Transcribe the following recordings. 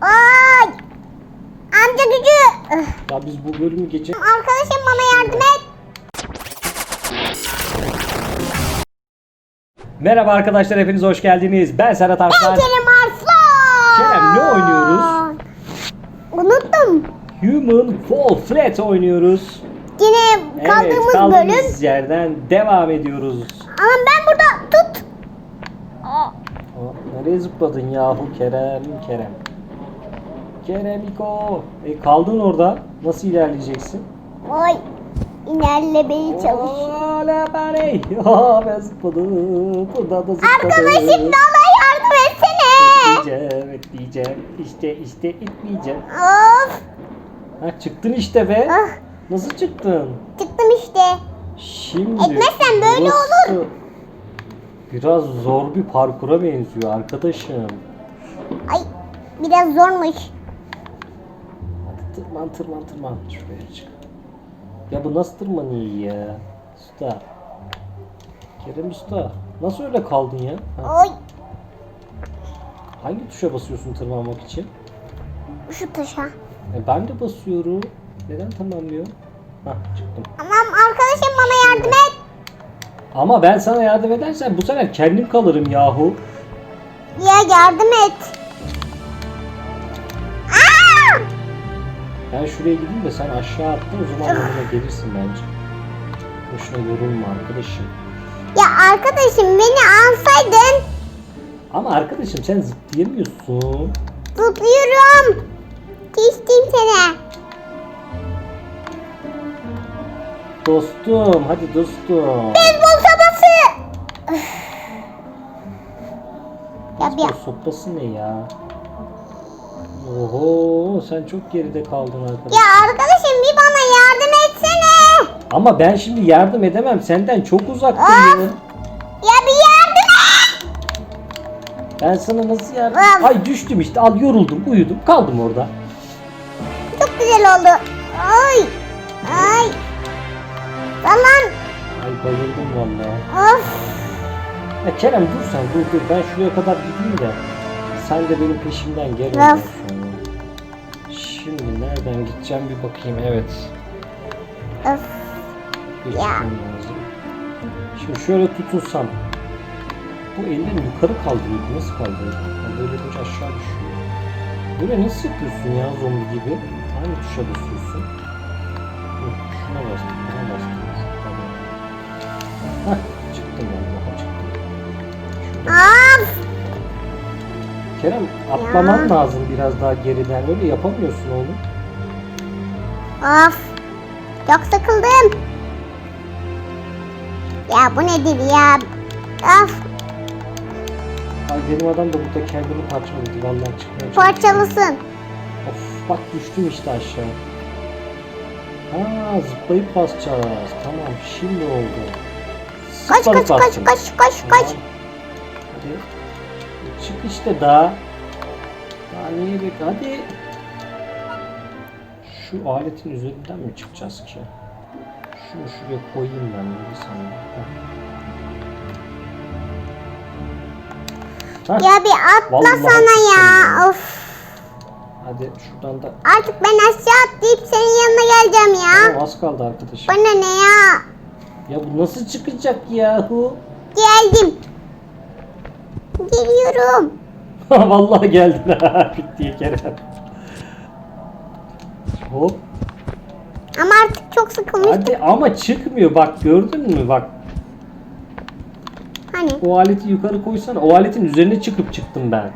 Ay! Amca gücü. Ya biz bu bölümü geçe... Arkadaşım bana yardım et. Merhaba arkadaşlar hepiniz hoş geldiniz. Ben Serhat Ben Arslan. Kerem Arslan. Kerem, ne oynuyoruz? Unuttum. Human Fall Flat oynuyoruz. Yine kaldığımız evet, kaldığımız bölüm. yerden devam ediyoruz. Ama ben burada tut. Aa, nereye zıpladın yahu Kerem Kerem. Keremiko. E kaldın orada. Nasıl ilerleyeceksin? Oy. İlerlemeye çalışıyor. Ola bari. Ya ben zıpladım. Buradan da zıpladım. Arkadaşım bana yardım etsene. Diyeceğim, diyeceğim. İşte işte itmeyeceğim. Of. Ha çıktın işte be. Ah, Nasıl çıktın? çıktım işte. Şimdi Etmezsen böyle burası Biraz zor bir parkura benziyor arkadaşım. Ay biraz zormuş. Tırman tırman tırman. Şuraya çık. Ya bu nasıl tırmanıyor ya? Usta. Kerem Usta. Nasıl öyle kaldın ya? Ha, Oy. Hangi tuşa basıyorsun tırmanmak için? Şu taşa. E ben de basıyorum. Neden tırmanmıyor? Hah çıktım. Tamam arkadaşım bana yardım et. Ama ben sana yardım edersen bu sefer kendim kalırım yahu. Ya yardım et. Ben şuraya gideyim de sen aşağı atla o zaman yanıma gelirsin bence. Boşuna yorulma arkadaşım. Ya arkadaşım beni alsaydın Ama arkadaşım sen zıplayamıyorsun. zıplıyorum. Geçtim seni. Dostum hadi dostum. Beyzbol sopası. Üf. Ya bir sopası ne ya? Oho sen çok geride kaldın arkadaş. ya arkadaşım bir bana yardım etsene. Ama ben şimdi yardım edemem. Senden çok uzaktayım. Ya bir yardım et. Ben sana nasıl yardım... Of. Ay düştüm işte. Al yoruldum, uyudum. Kaldım orada. Çok güzel oldu. Ay. Ay. Lan Ay bayıldım vallahi. Of. Ya Kerem dur sen dur dur. Ben şuraya kadar gideyim de. Sen de benim peşimden gel Of. Şimdi nereden gideceğim bir bakayım. Evet. Ya. lazım. Şimdi şöyle tutunsam. Bu ellerini yukarı kaldırıyor. Nasıl kaldırıyor? Yani böyle bir aşağı düşüyor. Böyle nasıl yapıyorsun ya zombi gibi? Hangi tuşa basıyorsun? Şuna bastım, buna bastım. Tamam. Kerem atlaman lazım biraz daha geriden. Öyle yapamıyorsun oğlum. Of. Çok sıkıldım. Ya bu nedir ya? Of. Ay benim adam da burada kendini parçaladı. Vallahi çıkmaya çalışıyor. Parçalısın. Of bak düştüm işte aşağı. Ha zıplayıp basacağız. Tamam şimdi oldu. Kaç Zıpladık kaç kaç bastım. kaç kaç kaç. Tamam. Hadi. Çık işte daha. Daha niye bek? Hadi. Şu aletin üzerinden mi çıkacağız ki? Şunu şuraya koyayım ben. Hah. Hah, Ya bir atla Vallahi sana ya. Of. Hadi şuradan da. Artık ben aşağı atlayıp senin yanına geleceğim ya. Tamam, az kaldı arkadaşım. Bana ne ya? Ya bu nasıl çıkacak yahu? Geldim. Geliyorum. Vallahi geldin ha diye Kerem. Hop. Ama artık çok sıkılmıştım. Hadi ama çıkmıyor bak gördün mü bak. Hani O aleti yukarı koysana. O aletin üzerine çıkıp çıktım ben.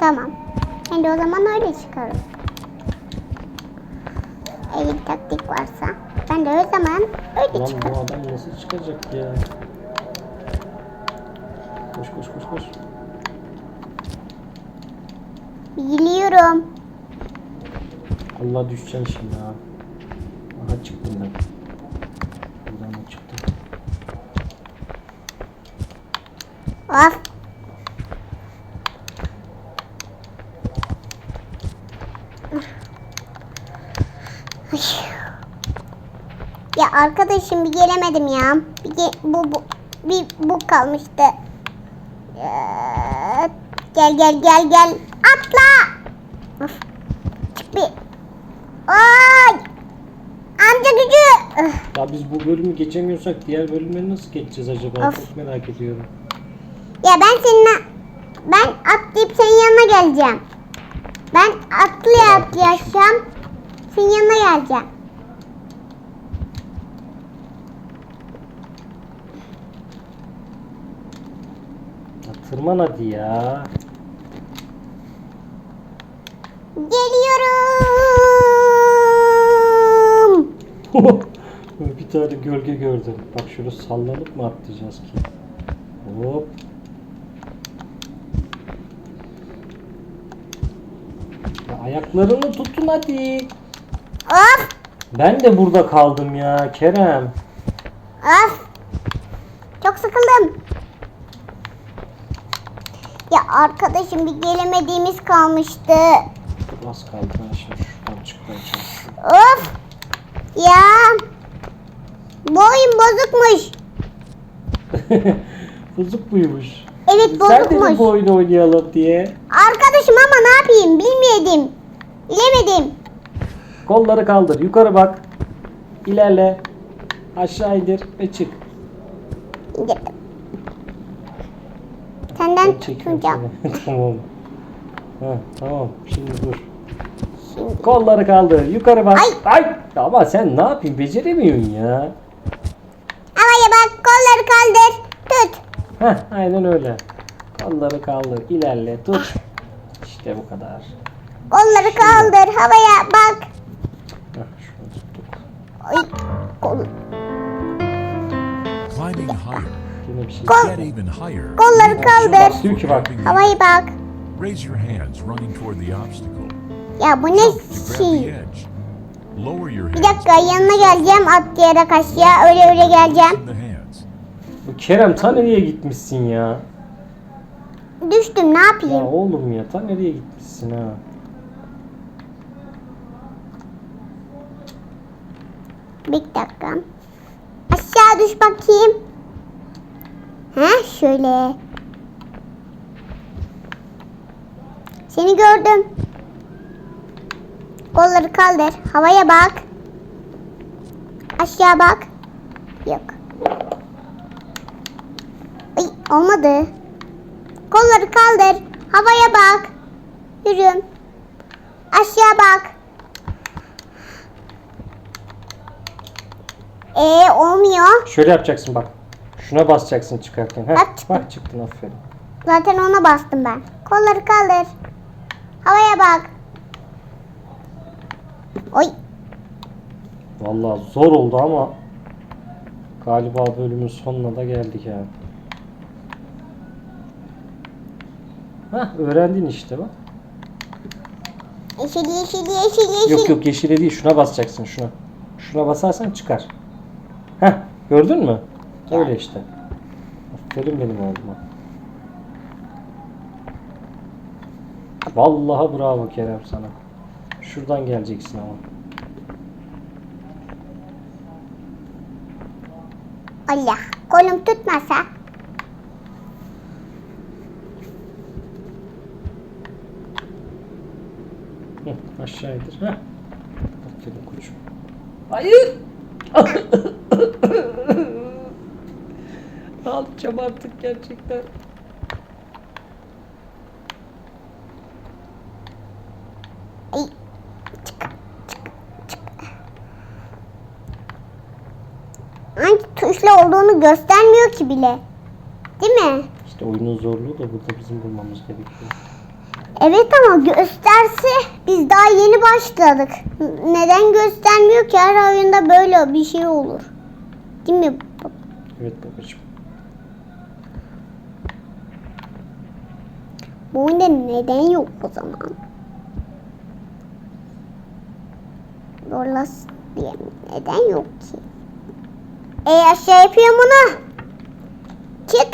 tamam. De o zaman öyle çıkarım. Bir taktik varsa. Ben de o zaman öyle Lan çıkarım. bu adam nasıl çıkacak ya? Koş koş koş koş. Biliyorum. Allah düşeceğim şimdi ha. Aha çıktım ben. Buradan da çıktım. Of. Ya arkadaşım bir gelemedim ya. Bir ge- bu, bu bir bu kalmıştı. Gel gel gel gel. Atla. Of. Çık bir. Ay! Amca gücü. Ya biz bu bölümü geçemiyorsak diğer bölümleri nasıl geçeceğiz acaba? Of. Çok merak ediyorum. Ya ben seninle ben atlayıp senin yanına geleceğim. Ben atlaya atlayacağım. Senin yanına geleceğim. Tırman hadi ya. Geliyorum. bir tane gölge gördüm. Bak şöyle sallanıp mı atlayacağız ki? Hop. Ya ayaklarını tutun hadi. Of. Ben de burada kaldım ya Kerem. Of. Çok sıkıldım. Ya arkadaşım bir gelemediğimiz kalmıştı. Az kaldı ben şimdi şuradan çıkmaya çalışıyorum. Of. Ya. Bu oyun bozukmuş. Bozuk buymuş. Evet Sen de bozukmuş. bu oyunu oynayalım diye. Arkadaşım ama ne yapayım bilmedim. Bilemedim. Kolları kaldır. Yukarı bak. İlerle. Aşağı indir ve çık. Gittim. Senden Ben tutacağım. tamam. Ha, tamam. Şimdi dur. Şimdi. Kolları kaldır. Yukarı bak. Ay. Ay. Ama sen ne yapayım? Beceremiyorsun ya. Havaya bak kolları kaldır. Tut. Heh, aynen öyle. Kolları kaldır. İlerle. Tut. İşte bu kadar. Kolları kaldır. Havaya bak. Kol- Get even higher. kolları kaldır. Diyor ki bak. Havaya bak. Raise your hands running toward the obstacle. Ya bu ne şey? Bir dakika yanına geleceğim atlayarak aşağı. Öyle öyle geleceğim. Bu Kerem ta nereye gitmişsin ya? Düştüm ne Ya yapayım? oğlum ya ta nereye gitmişsin ha? Bir dakika. Aşağı düş bakayım. Ha şöyle. Seni gördüm. Kolları kaldır. Havaya bak. Aşağı bak. Yok. Ay olmadı. Kolları kaldır. Havaya bak. Yürü. Aşağı bak. Ee olmuyor. Şöyle yapacaksın bak. Şuna basacaksın çıkarken. Heh, Bak çıktım. bak çıktın aferin. Zaten ona bastım ben. Kolları kaldır. Havaya bak. Oy. Vallahi zor oldu ama galiba bölümün sonuna da geldik yani. Hah öğrendin işte bak. Yeşil yeşil yeşil yeşil. Yok yok yeşile değil şuna basacaksın şuna. Şuna basarsan çıkar. Heh gördün mü? Öyle işte. Aferin benim oğluma. Vallahi bravo Kerem sana. Şuradan geleceksin ama. Allah. Kolum tutmasa. Hı, aşağı indir. Heh. Aferin koçum. Hayır. Alacağım artık gerçekten. Ay. Hangi tuşla olduğunu göstermiyor ki bile. Değil mi? İşte oyunun zorluğu da burada bizim bulmamız gerekiyor. Evet ama gösterse biz daha yeni başladık. Neden göstermiyor ki her oyunda böyle bir şey olur. Değil mi? Evet babacığım. Bu oyunda neden yok o zaman? Zorlas diye neden yok ki? E aşağı yapıyorum onu. Çık.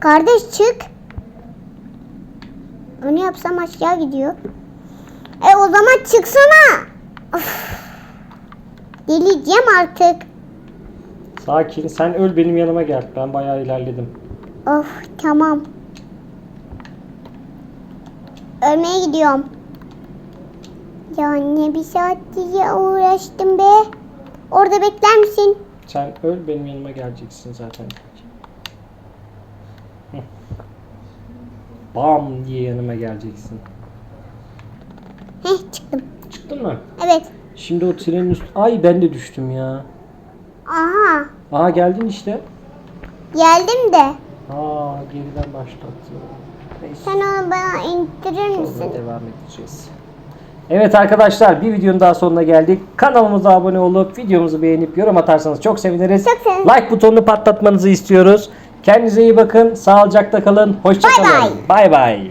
Kardeş çık. Onu yapsam aşağı gidiyor. E o zaman çıksana. Of. Deliyeceğim artık. Sakin sen öl benim yanıma gel. Ben bayağı ilerledim. Of tamam. Ölmeye gidiyorum. Ya ne bir saat diye uğraştım be. Orada bekler misin? Sen öl benim yanıma geleceksin zaten. Hı. Bam diye yanıma geleceksin. Heh çıktım. Çıktın mı? Evet. Şimdi o trenin üstü... Ay ben de düştüm ya. Aha. Aha geldin işte. Geldim de. Aa geriden başlattı. Neyse. Sen onu bana indirir Sonra misin? devam edeceğiz. Evet arkadaşlar bir videonun daha sonuna geldik. Kanalımıza abone olup videomuzu beğenip yorum atarsanız çok seviniriz. Çok seviniriz. Like butonunu patlatmanızı istiyoruz. Kendinize iyi bakın. Sağlıcakla kalın. Hoşça Bay kalın. Bay bay.